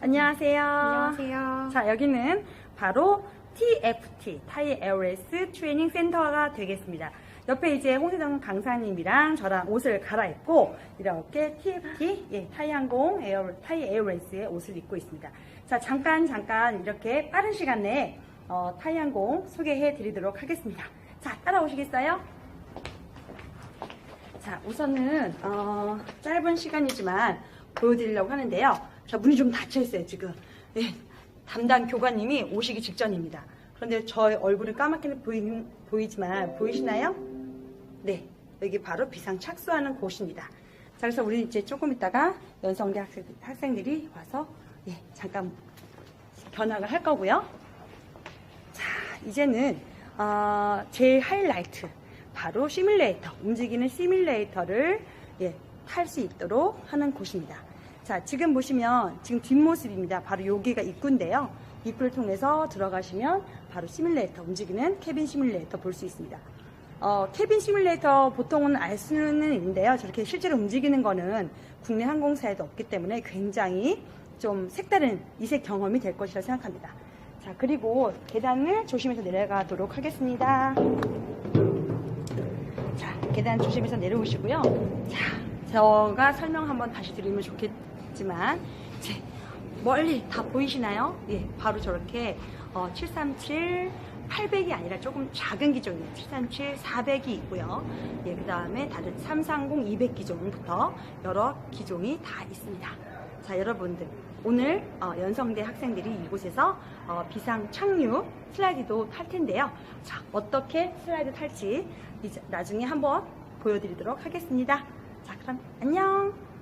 안녕하세요. 안녕하세요. 자, 여기는 바로 TFT, 타이 에어레스 트레이닝 센터가 되겠습니다. 옆에 이제 홍세정 강사님이랑 저랑 옷을 갈아입고 이렇게 TFT, 예, 타이 항공 에어, 타이 에어레스의 옷을 입고 있습니다. 자, 잠깐, 잠깐 이렇게 빠른 시간 내에 어, 타이 항공 소개해 드리도록 하겠습니다. 자, 따라오시겠어요? 자, 우선은 어, 짧은 시간이지만 보여드리려고 하는데요. 자, 문이 좀 닫혀 있어요 지금. 예, 담당 교관님이 오시기 직전입니다. 그런데 저의 얼굴은 까맣게 보이, 보이지만 보이시나요? 네, 여기 바로 비상 착수하는 곳입니다. 자, 그래서 우리 이제 조금 있다가 연성대 학생, 학생들이 와서 예, 잠깐 견학을 할 거고요. 자, 이제는 어, 제일 하이라이트 바로 시뮬레이터 움직이는 시뮬레이터를 예, 탈 수 있도록 하는 곳입니다. 자, 지금 보시면 지금 뒷모습입니다. 바로 여기가 입구인데요. 입구를 통해서 들어가시면 바로 시뮬레이터 움직이는 캐빈 시뮬레이터 볼 수 있습니다. 어, 캐빈 시뮬레이터 보통은 알 수는 있는데요. 저렇게 실제로 움직이는 거는 국내 항공사에도 없기 때문에 굉장히 좀 색다른 이색 경험이 될 것이라 생각합니다. 자, 그리고 계단을 조심해서 내려가도록 하겠습니다. 자, 계단 조심해서 내려오시고요. 자, 제가 설명 한번 다시 드리면 좋겠 지만, 이제 멀리 다 보이시나요? 예, 바로 저렇게 어, 737 800이 아니라 조금 작은 기종이에요. 737 400이 있고요. 예, 그 다음에 다른 330 200 기종부터 여러 기종이 다 있습니다. 자, 여러분들. 오늘 어, 연성대 학생들이 이곳에서 어, 비상 착륙 슬라이드도 탈 텐데요. 자, 어떻게 슬라이드 탈지 이제 나중에 한번 보여드리도록 하겠습니다. 자, 그럼 안녕!